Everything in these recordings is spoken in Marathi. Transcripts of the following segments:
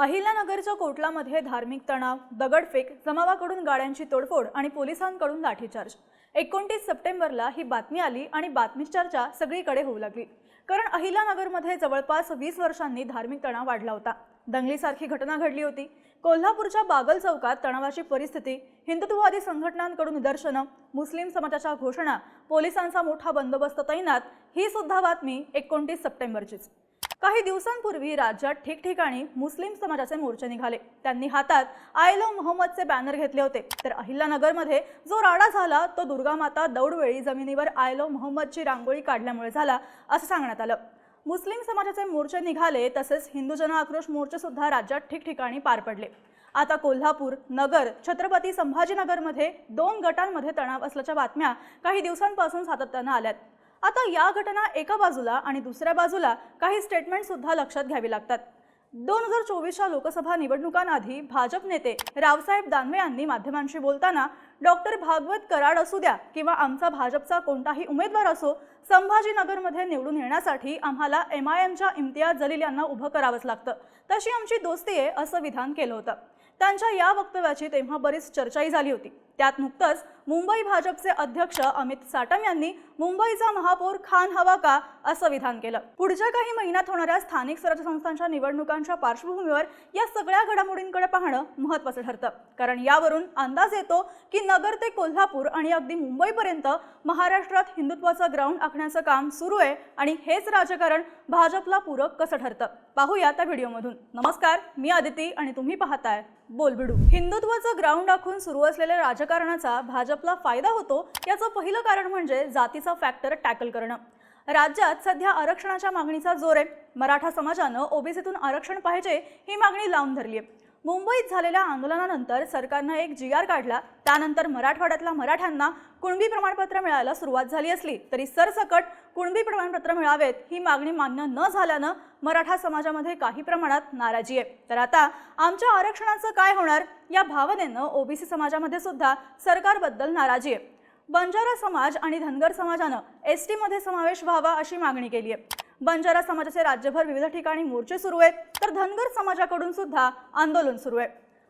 अहिल्यानगरच्या कोटलामध्ये धार्मिक तणाव दगडफेक जमावाकडून गाड्यांची तोडफोड आणि पोलिसांकडून लाठीचार्ज. एकोणतीस सप्टेंबरला ही बातमी आली आणि बातमी चर्चा सगळीकडे होऊ लागली. कारण अहिल्यानगरमध्ये जवळपास वीस वर्षांनी धार्मिक तणाव वाढला होता. दंगलीसारखी घटना घडली होती. कोल्हापूरच्या बागल चौकात तणावाची परिस्थिती हिंदुत्ववादी संघटनांकडून निदर्शनं मुस्लिम समाजाच्या घोषणा पोलिसांचा मोठा बंदोबस्त तैनात ही सुद्धा बातमी एकोणतीस सप्टेंबरचीच. काही दिवसांपूर्वी राज्यात ठिकठिकाणी मुस्लिम समाजाचे मोर्चे निघाले. त्यांनी हातात आय लव्ह मोहम्मदचे बॅनर घेतले होते. तर अहिल्यानगरमध्ये जो राडा झाला तो दुर्गामाता दौडवेळी जमिनीवर आय लव्ह मोहम्मदची रांगोळी काढल्यामुळे झाला असं सांगण्यात आलं. मुस्लिम समाजाचे मोर्चे निघाले तसेच हिंदू जन आक्रोश मोर्चे सुद्धा राज्यात ठिकठिकाणी पार पडले. आता कोल्हापूर नगर छत्रपती संभाजीनगरमध्ये दोन गटांमध्ये तणाव असल्याच्या बातम्या काही दिवसांपासून सातत्यानं आल्यात. आता या घटना एका बाजूला आणि दुसऱ्या बाजूला काही स्टेटमेंट सुद्धा लक्षात घ्यावी लागतात. दोन हजार चोवीसच्या लोकसभा निवडणुकांआधी भाजप नेते रावसाहेब दानवे यांनी माध्यमांशी बोलताना डॉक्टर भागवत कराड असू द्या किंवा आमचा भाजपचा कोणताही उमेदवार असो संभाजीनगरमध्ये निवडून येण्यासाठी आम्हाला एम आय एमच्या इम्तियाज जलील यांना उभं करावंच लागतं. तशी आमची दोस्ती आहे असं विधान केलं होतं. त्यांच्या या वक्तव्याची तेव्हा बरीच चर्चाही झाली होती. त्यात नुकतंच मुंबई भाजपचे अध्यक्ष अमित साटम यांनी मुंबईचा महापौर खान हवा का असं विधान केलं. पुढच्या काही महिन्यात होणाऱ्या स्थानिक स्वराज्य संस्थांच्या निवडणुकांच्या पार्श्वभूमीवर या सगळ्या घडामोडींकडे पाहणं महत्वाचं ठरतं. कारण यावरून अंदाज येतो की नगर ते कोल्हापूर आणि अगदी मुंबईपर्यंत महाराष्ट्रात हिंदुत्वाचं ग्राउंड आखण्याचं काम सुरू आहे आणि हेच राजकारण भाजपला पूरक कसं ठरतं. पाहूया त्या व्हिडिओमधून. नमस्कार मी आदिती आणि तुम्ही पाहताय बोलबिडू. हिंदुत्वाचं ग्राउंड आखून सुरू असलेल्या राजकारणाचा भाजपला फायदा होतो याचं पहिलं कारण म्हणजे जातीचा फॅक्टर टॅकल करणं. राज्यात सध्या आरक्षणाच्या मागणीचा जोर आहे. मराठा समाजानं ओबीसीतून आरक्षण पाहिजे ही मागणी लावून धरली आहे मुंबईत झालेल्या आंदोलनानंतर सरकारनं एक जी आर काढला. त्यानंतर मराठवाड्यातल्या मराठ्यांना कुणबी प्रमाणपत्र मिळायला सुरुवात झाली असली तरी सरसकट कुणबी प्रमाणपत्र मिळावेत ही मागणी मान्य न झाल्यानं मराठा समाजामध्ये काही प्रमाणात नाराजी आहे. तर आता आमच्या आरक्षणाचं काय होणार या भावनेनं ओबीसी समाजामध्ये सुद्धा सरकारबद्दल नाराजी आहे. बंजारा समाज आणि धनगर समाजानं एस टीमध्ये समावेश व्हावा अशी मागणी केली आहे. बंजारा समाजाचे राज्यभर विविध ठिकाणी मोर्चे सुरू आहेत तर धनगर समाजाकडून सुद्धा आंदोलन सुरू आहे.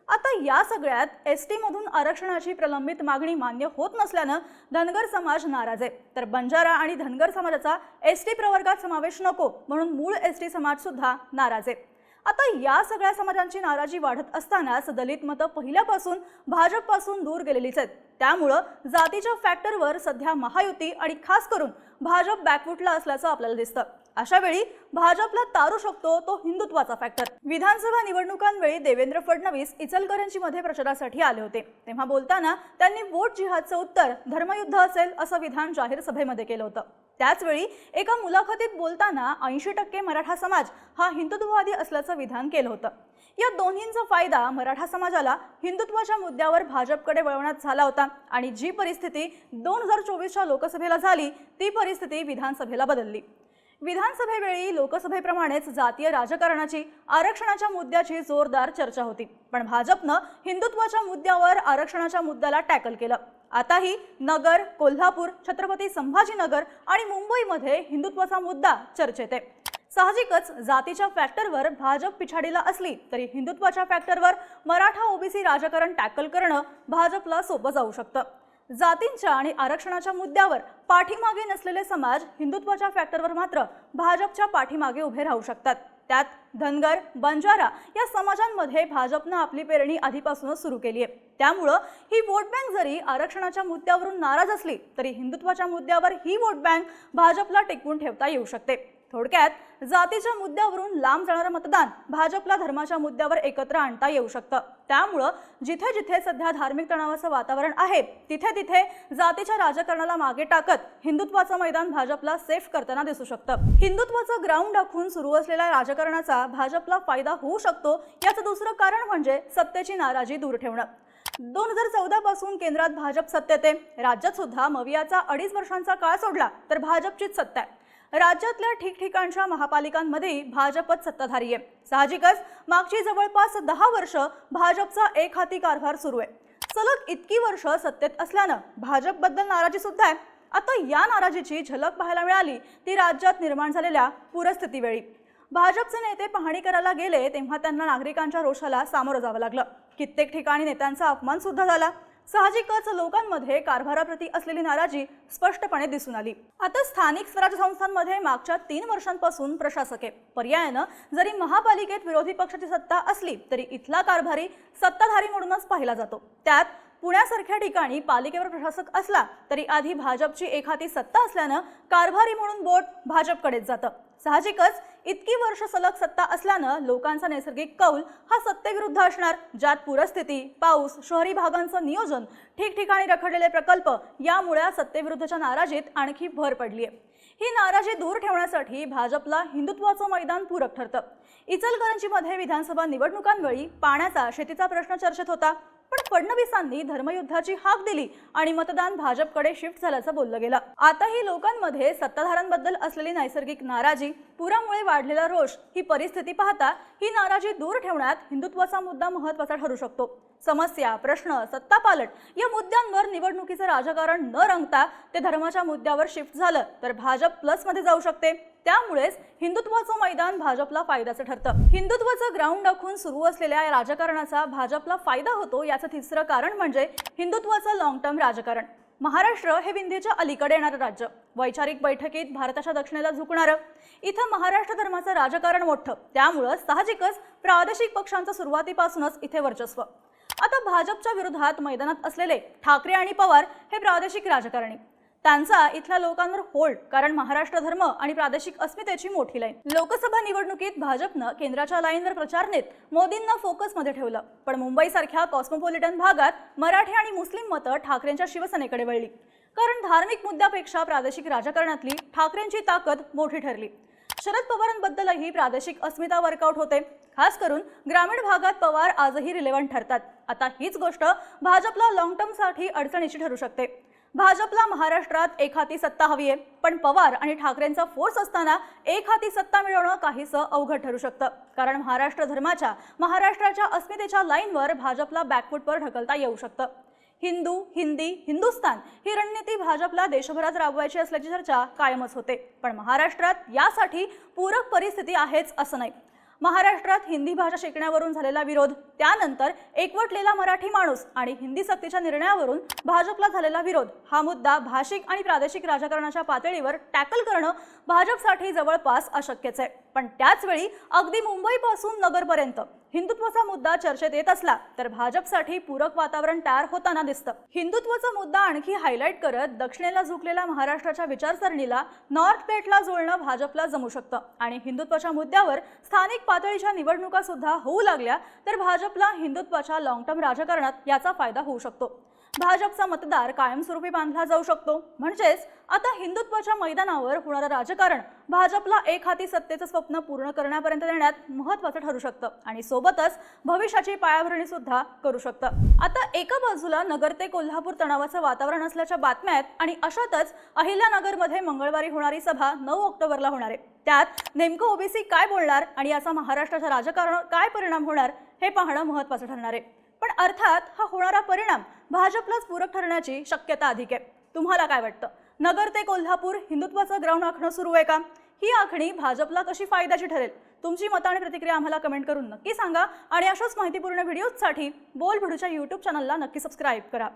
आता या सगळ्यात एस टीमधून आरक्षणाची प्रलंबित मागणी मान्य होत नसल्यानं धनगर समाज नाराज आहे. तर बंजारा आणि धनगर समाजाचा एस टी प्रवर्गात समावेश नको म्हणून मूळ एस टी समाजसुद्धा नाराज आहे. आता या सगळ्या समाजांची नाराजी वाढत असतानाच दलित मतं पहिल्यापासून भाजपपासून दूर गेलेलीच आहेत. त्यामुळं जातीच्या फॅक्टरवर सध्या महायुती आणि खास करून भाजप बॅकवुटला असल्याचं आपल्याला दिसतं. अशा वेळी भाजपला तारू शकतो तो हिंदुत्वाचा फॅक्टर विधानसभा निवडणुकांवेळी देवेंद्र फडणवीस इचलकरंजीमध्ये प्रचारासाठी आले होते. तेव्हा बोलताना त्यांनी वोट जिहादचं उत्तर धर्मयुद्ध असेल असं विधान जाहीर सभेमध्ये केलं होतं. त्याचवेळी एका मुलाखतीत बोलताना ऐंशी टक्के मराठा समाज हा हिंदुत्ववादी असल्याचं विधान केलं होतं. या दोन्हींचा फायदा मराठा समाजाला हिंदुत्वाच्या मुद्द्यावर भाजपकडे वळवण्यात झाला होता आणि जी परिस्थिती दोन हजार चोवीसच्या लोकसभेला झाली ती परिस्थिती विधानसभेला बदलली. विधानसभेवेळी लोकसभेप्रमाणेच जातीय राजकारणाची आरक्षणाच्या मुद्द्याची जोरदार चर्चा होती. पण भाजपनं हिंदुत्वाच्या मुद्द्यावर आरक्षणाच्या मुद्द्याला टॅकल केलं. आताही नगर कोल्हापूर छत्रपती संभाजीनगर आणि मुंबईमध्ये हिंदुत्वाचा मुद्दा चर्चेत आहे. साहजिकच जातीच्या फॅक्टरवर भाजप पिछाडीला असली तरी हिंदुत्वाच्या फॅक्टरवर मराठा ओबीसी राजकारण टॅकल करणं भाजपला सोपं जाऊ शकतं. जातींच्या आणि आरक्षणाच्या मुद्द्यावर पाठीमागे नसलेले समाज हिंदुत्वाच्या फॅक्टरवर मात्र भाजपच्या पाठीमागे उभे राहू शकतात. त्यात धनगर बंजारा या समाजांमध्ये भाजपनं आपली पेरणी आधीपासूनच सुरू केली आहे. त्यामुळं ही वोट बँक जरी आरक्षणाच्या मुद्द्यावरून नाराज असली तरी हिंदुत्वाच्या मुद्द्यावर ही वोट बँक भाजपला टिकवून ठेवता येऊ शकते. थोडक्यात जातीच्या मुद्द्यावरून लांब जाणारं मतदान भाजपला धर्माच्या मुद्द्यावर एकत्र आणता येऊ शकतं. त्यामुळं जिथे जिथे सध्या धार्मिक तणावाचं वातावरण आहे तिथे तिथे जातीच्या राजकारणाला मागे टाकत हिंदुत्वाचं मैदान भाजपला सेफ करताना दिसू शकतं. हिंदुत्वाचं ग्राउंड दाखवून सुरू असलेल्या राजकारणाचा भाजपला फायदा होऊ शकतो याचं दुसरं कारण म्हणजे सत्तेची नाराजी दूर ठेवणं. दोन हजार चौदा पासून केंद्रात भाजप सत्तेत आहे. राज्यात सुद्धा मवियाचा अडीच वर्षांचा काळ सोडला तर भाजपचीच सत्ता आहे. राज्यातल्या ठिकठिकाणच्या महापालिकांमध्ये भाजपच सत्ताधारी आहे. साहजिकच मागची जवळपास दहा वर्ष भाजपचा एक हाती कारभार सुरू आहे. सलग इतकी वर्ष सत्तेत असल्यानं भाजपबद्दल नाराजी सुद्धा आहे. आता या नाराजीची झलक पाहायला मिळाली ती राज्यात निर्माण झालेल्या पूरस्थितीवेळी. भाजपचे नेते पाहणी करायला गेले तेव्हा त्यांना नागरिकांच्या रोषाला सामोरं जावं लागलं. कित्येक ठिकाणी नेत्यांचा अपमान सुद्धा झाला. साहजिकच लोकांमध्ये कारभाराप्रती असलेली नाराजी स्पष्टपणे दिसून आली. आता स्थानिक स्वराज्य संस्थांमध्ये मागच्या तीन वर्षांपासून प्रशासक आहे पर्यायानं जरी महापालिकेत विरोधी पक्षाची सत्ता असली तरी इथला कारभारी सत्ताधारी म्हणूनच पाहिला जातो. त्यात पुण्यासारख्या ठिकाणी पालिकेवर प्रशासक असला तरी आधी भाजपची एखादी सत्ता असल्यानं कारभारी म्हणून बोट भाजपकडेच जातं. साहजिकच इतकी वर्ष सलग सत्ता असल्यानं लोकांचा नैसर्गिक कौल हा सत्तेविरुद्ध असणार ज्यात पूरस्थिती पाऊस शहरी भागांचं नियोजन ठिकठिकाणी रखडलेले प्रकल्प यामुळे सत्तेविरुद्धच्या नाराजीत आणखी भर पडली आहे ही नाराजी दूर ठेवण्यासाठी भाजपला हिंदुत्वाचं मैदान पूरक ठरतं. इचलकरंजीमध्ये विधानसभा निवडणुकांवेळी पाण्याचा शेतीचा प्रश्न चर्चेत होता. पण फडणवीसांनी धर्मयुद्धाची हाक दिली आणि मतदान भाजपकडे शिफ्ट झाल्याचं बोललं गेलं. आताही लोकांमध्ये सत्ताधाऱ्यांबद्दल असलेली नैसर्गिक नाराजी पुरामुळे वाढलेला रोष ही परिस्थिती पाहता ही नाराजी दूर ठेवण्यात हिंदुत्वाचा मुद्दा महत्त्वाचा ठरू शकतो. समस्या प्रश्न सत्तापालट या मुद्द्यांवर निवडणुकीचं राजकारण न रंगता ते धर्माच्या मुद्द्यावर शिफ्ट झालं तर भाजप प्लसमध्ये जाऊ शकते. त्यामुळेच हिंदुत्वाचं मैदान भाजपला फायद्याचं ठरतं. हिंदुत्वाचं ग्राउंड आखून सुरू असलेल्या या राजकारणाचा भाजपला फायदा होतो याचं तिसरं कारण म्हणजे हिंदुत्वाचं लॉंग टर्म राजकारण. महाराष्ट्र हे विंध्येच्या अलीकडे येणारं राज्य. वैचारिक बैठकीत भारताच्या दक्षिणेला झुकणारं. इथं महाराष्ट्र धर्माचं राजकारण मोठं. त्यामुळं साहजिकच प्रादेशिक पक्षांचं सुरुवातीपासूनच इथे वर्चस्व. आता भाजपच्या विरोधात मैदानात असलेले ठाकरे आणि पवार हे प्रादेशिक राजकारणी. त्यांचा इथल्या लोकांवर होल्ड कारण महाराष्ट्र धर्म आणि प्रादेशिक अस्मितेची मोठी लाईन. लोकसभा निवडणुकीत भाजपनं केंद्राच्या लाईनवर प्रचार नेत मोदींना फोकसमध्ये ठेवलं. पण मुंबईसारख्या कॉस्मोपॉलिटन भागात मराठी आणि मुस्लिम मतं ठाकरेंच्या शिवसेनेकडे वळली. कारण धार्मिक मुद्द्यापेक्षा प्रादेशिक राजकारणातली ठाकरेंची ताकद मोठी ठरली. शरद पवारांबद्दलही प्रादेशिक अस्मिता वर्कआउट होते. खास करून ग्रामीण भागात पवार आजही रिलेव्हंट ठरतात. आता हीच गोष्ट भाजपला लॉंग टर्मसाठी अडचणीची ठरू शकते. भाजपला महाराष्ट्रात एक हाती सत्ता हवी आहे पण पवार आणि ठाकरेंचा फोर्स असताना एक हाती सत्ता मिळवणं काहीसं अवघड ठरू शकतं. कारण महाराष्ट्र धर्माच्या महाराष्ट्राच्या अस्मितेच्या लाईनवर भाजपला बॅकफुटवर ढकलता येऊ शकतं. हिंदू हिंदी हिंदुस्तान ही रणनीती भाजपला देशभरात राबवायची असल्याची चर्चा कायमच होते. पण महाराष्ट्रात यासाठी पूरक परिस्थिती आहेच असं नाही. महाराष्ट्रात हिंदी भाषा शिकण्यावरून झालेला विरोध त्यानंतर एकवटलेला मराठी माणूस आणि हिंदी सक्तीच्या निर्णयावरून भाजपला झालेला विरोध हा मुद्दा भाषिक आणि प्रादेशिक राजकारणाच्या पातळीवर टॅकल करणं भाजपसाठी जवळपास अशक्यच आहे. पण त्याचवेळी अगदी मुंबईपासून नगरपर्यंत हिंदुत्वाचा मुद्दा चर्चेत येत असला तर भाजपसाठी पूरक वातावरण तयार होताना दिसतं. हिंदुत्वाचा मुद्दा आणखी हायलाईट करत दक्षिणेला झुकलेल्या महाराष्ट्राच्या विचारसरणीला नॉर्थ पेटला जोडणं भाजपला जमू शकतं. आणि हिंदुत्वाच्या मुद्द्यावर स्थानिक पातळीच्या निवडणुका सुद्धा होऊ लागल्या तर भाजपला हिंदुत्वाच्या लॉंग टर्म राजकारणात याचा फायदा होऊ शकतो. भाजपचा मतदार कायमस्वरूपी बांधला जाऊ शकतो. म्हणजेच आता हिंदुत्वाच्या मैदानावर होणारं राजकारण भाजपला एक हाती सत्तेचं स्वप्न पूर्ण करण्यापर्यंत देण्यात महत्वाचं ठरू शकतं आणि सोबतच भविष्याची पायाभरणी सुद्धा करू शकतं. आता एका बाजूला नगर ते कोल्हापूर तणावाचं वातावरण असल्याच्या बातम्या आहेत आणि अशातच अहिल्यानगरमध्ये मंगळवारी होणारी सभा नऊ ऑक्टोबरला होणार आहे. त्यात नेमकं ओबीसी काय बोलणार आणि याचा महाराष्ट्राच्या राजकारणावर काय परिणाम होणार हे पाहणं महत्वाचं ठरणार आहे. पण अर्थात हा होणारा परिणाम भाजपलाच पूरक ठरण्याची शक्यता अधिक आहे. तुम्हाला काय वाटतं? नगर ते कोल्हापूर हिंदुत्वाचं ग्राउंड आखणं सुरू आहे का? ही आखणी भाजपला कशी फायद्याची ठरेल? तुमची मतं आणि प्रतिक्रिया आम्हाला कमेंट करून नक्की सांगा आणि अशाच माहितीपूर्ण व्हिडिओजसाठी बोल भिडूच्या यूट्यूब चॅनलला नक्की सबस्क्राईब करा.